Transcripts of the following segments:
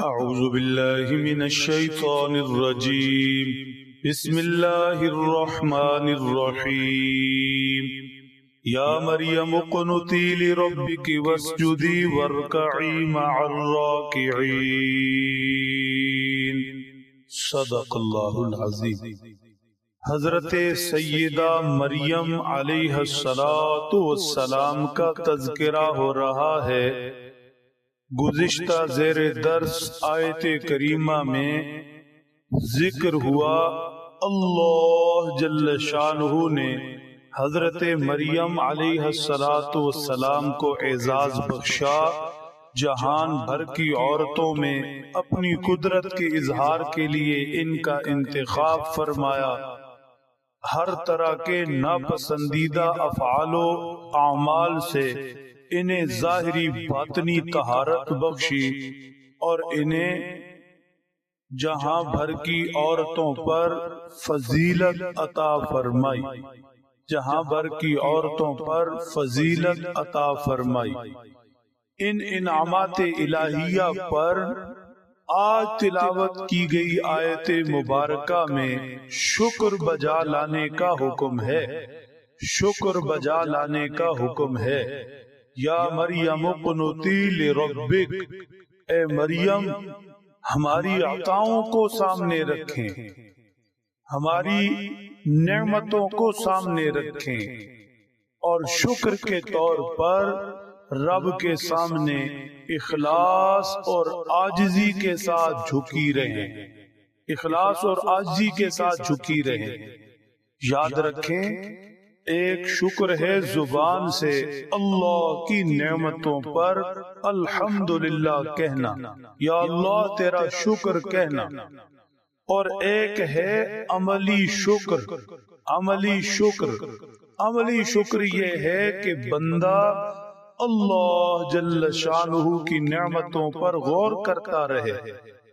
أعوذ بالله من الشيطان الرجيم. بسم الله الرحمن الرحيم. يا مريم اقنتي لربك واسجدي واركعي مع الراكعين. صدق الله العظيم. حضرت سیدہ مریم علیہ السلام کا تذکرہ ہو رہا ہے. گزشتہ زیر درس آیت کریمہ میں ذکر ہوا، اللہ جل شانہ نے حضرت مریم علیہ السلام کو اعزاز بخشا، جہان بھر کی عورتوں میں اپنی قدرت کے اظہار کے لیے ان کا انتخاب فرمایا۔ ہر طرح کے ناپسندیدہ افعال و اعمال سے انہیں ظاہری باطنی طہارت بخشی اور انہیں جہاں بھر کی عورتوں پر فضیلت عطا فرمائی جہاں بھر کی عورتوں پر فضیلت عطا فرمائی۔ ان انعامات الہیہ پر آج تلاوت کی گئی آیت مبارکہ میں شکر بجا لانے کا حکم ہے۔ شکر بجا لانے کا حکم ہے۔ یا مریم قنوتی لربک۔ اے مریم، ہماری عطاؤں کو سامنے رکھیں۔ ہماری نعمتوں کو سامنے رکھیں۔ اور شکر کے طور پر رب کے سامنے اخلاص اور آجزی کے ساتھ جھکی رہے اخلاص اور آجزی کے ساتھ جھکی رہے یاد رکھیں ایک شکر ہے زبان سے اللہ کی نعمتوں پر۔ الحمدللہ کہنا۔ یا اللہ تیرا شکر کہنا۔ اور ایک ہے عملی شکر۔ عملی شکر۔ عملی شکر یہ ہے کہ بندہ اللہ جل شانہ کی نعمتوں پر غور کرتا رہے۔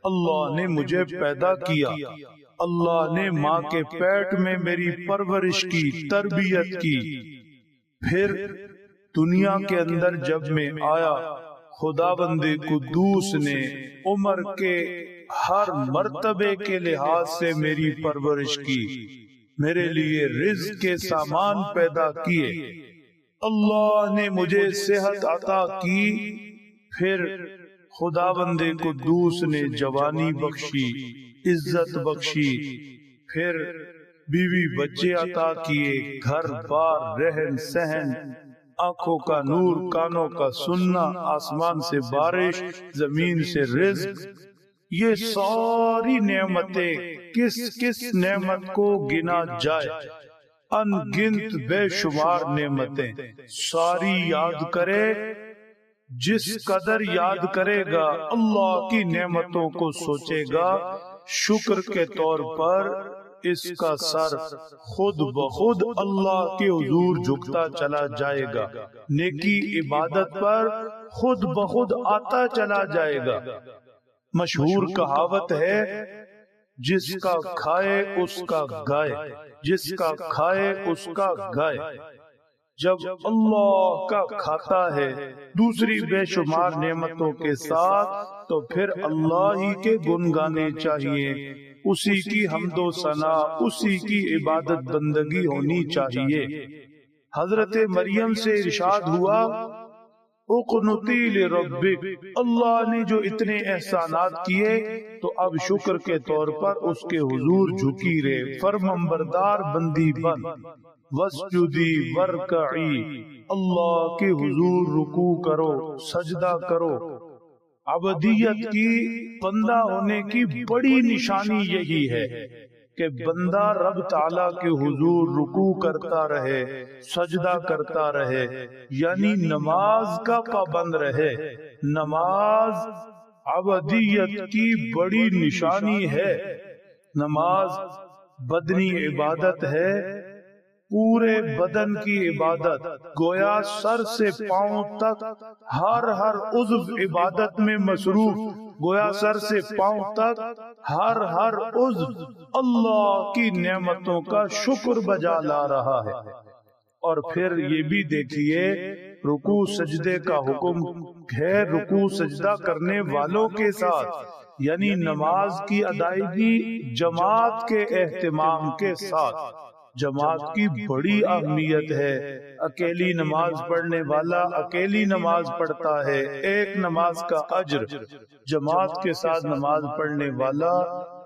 اللہ نے مجھے پیدا کیا۔ اللہ نے ماں کے پیٹ میں میری پرورش کی تربیت کی۔ پھر دنیا کے اندر جب میں آیا خدا بندے قدوس نے عمر کے ہر مرتبے کے لحاظ سے میری پرورش کی۔ میرے لیے رزق کے سامان پیدا کیے۔ اللہ نے مجھے صحت عطا کی۔ پھر خدا بندے قدوس نے جوانی بخشی۔ عزت بخشی۔ پھر بیوی بچے عطا کیے، گھر بار، رہن سہن، آنکھوں کا نور، کانوں کا سننا، آسمان سے بارش، زمین سے رزق۔ یہ ساری نعمتیں کس کس نعمت کو گنا جائے؟ ان گنت بے شمار نعمتیں۔ ساری یاد کرے، جس قدر یاد کرے گا، اللہ کی نعمتوں کو سوچے گا۔ شکر کے طور پر اس کا سر خود بخود اللہ کے حضور جھکتا چلا جائے گا۔ نیکی عبادت پر خود بخود آتا چلا جائے گا۔ مشہور کہاوت ہے جس کا کھائے اس کا گائے۔ جس کا کھائے اس کا گائے۔ جب اللہ کا کھاتا ہے، دوسری بے شمار نعمتوں کے ساتھ، تو پھر اللہ ہی کے گن گانے چاہیے۔ اسی کی حمد و ثنا اسی کی عبادت بندگی ہونی چاہیے۔ حضرت مریم سے ارشاد ہوا ربک اللہ نے جو اتنے احسانات کیے، تو اب شکر کے طور پر اس کے حضور جھکی رہے فرمبردار بندی بن۔ وسجدی ورکعی اللہ کے حضور رکو کرو، سجدہ کرو۔ عبدیت کی بندہ ہونے کی بڑی نشانی یہی ہے کہ بندہ رب تعالی کے حضور رکو کرتا رہے، سجدہ کرتا رہے یعنی نماز کا پابند رہے۔ نماز عبدیت کی بڑی نشانی ہے۔ نماز بدنی عبادت ہے پورے بدن کی عبادت، گویا سر سے پاؤں تک ہر ہر عضو عبادت میں مصروف، گویا سر سے پاؤں تک ہر ہر عضو اللہ کی نعمتوں کا شکر بجا لا رہا ہے۔ اور پھر یہ بھی دیکھیے رکو سجدے کا حکم ہے رکو سجدہ کرنے والوں کے ساتھ یعنی نماز کی ادائیگی جماعت کے اہتمام کے ساتھ۔ جماعت کی بڑی اہمیت ہے۔ اکیلی نماز پڑھنے والا اکیلی نماز پڑھتا ہے۔ ایک نماز کا اجر جماعت کے ساتھ نماز پڑھنے والا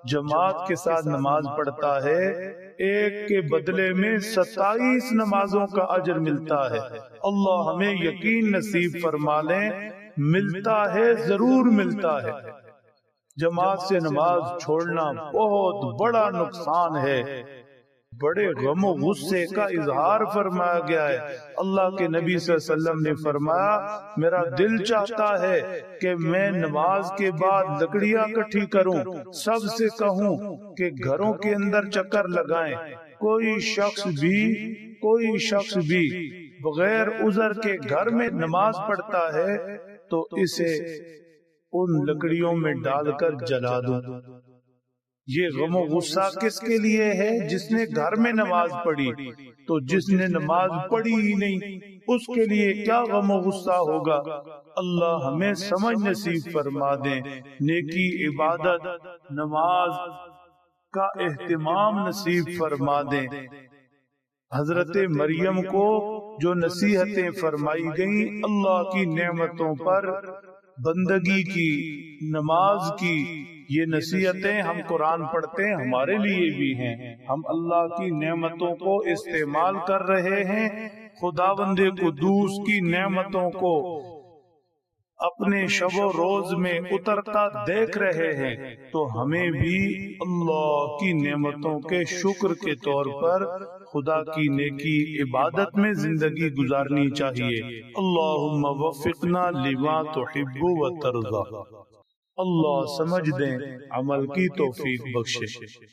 جماعت کے ساتھ نماز پڑھتا ہے۔ ایک کے بدلے میں ستائیس نمازوں کا اجر ملتا ہے۔ اللہ ہمیں یقین نصیب فرما لیں ملتا ہے ضرور ملتا ہے۔ جماعت سے نماز چھوڑنا بہت بڑا نقصان ہے۔ بڑے غم و غصے کا اظہار فرمایا گیا ہے۔ اللہ کے نبی صلی اللہ علیہ وسلم نے فرمایا میرا دل چاہتا ہے کہ میں نماز کے بعد لکڑیاں کٹھی کروں۔ سب سے کہوں کہ گھروں کے اندر چکر لگائیں۔ کوئی شخص بھی کوئی شخص بھی بغیر عذر کے گھر میں نماز پڑھتا ہے تو اسے ان لکڑیوں میں ڈال کر جلا دوں۔ یہ غم و غصہ کس کے لیے ہے؟ جس نے گھر میں نماز پڑھی تو جس نے نماز پڑھی ہی نہیں اس کے لیے کیا غم و غصہ ہوگا؟ اللہ ہمیں سمجھ نصیب فرما دیں نیکی عبادت نماز کا اہتمام نصیب فرما دیں حضرت مریم کو جو نصیحتیں فرمائی گئیں اللہ کی نعمتوں پر بندگی کی نماز کی یہ نصیحتیں ہم قرآن پڑھتے ہیں ہمارے لیے بھی ہیں۔ ہم اللہ کی نعمتوں کو استعمال کر رہے ہیں۔ خدا بندے قدوس کی نعمتوں کو اپنے شب و روز میں اترتا دیکھ رہے ہیں۔ تو ہمیں بھی اللہ کی نعمتوں کے شکر کے طور پر خدا کی نیکی عبادت میں زندگی گزارنی چاہیے۔ اللہم وفقنا لما تحب و ترضا۔ اللہ سمجھ دیں عمل کی توفیق بخشے۔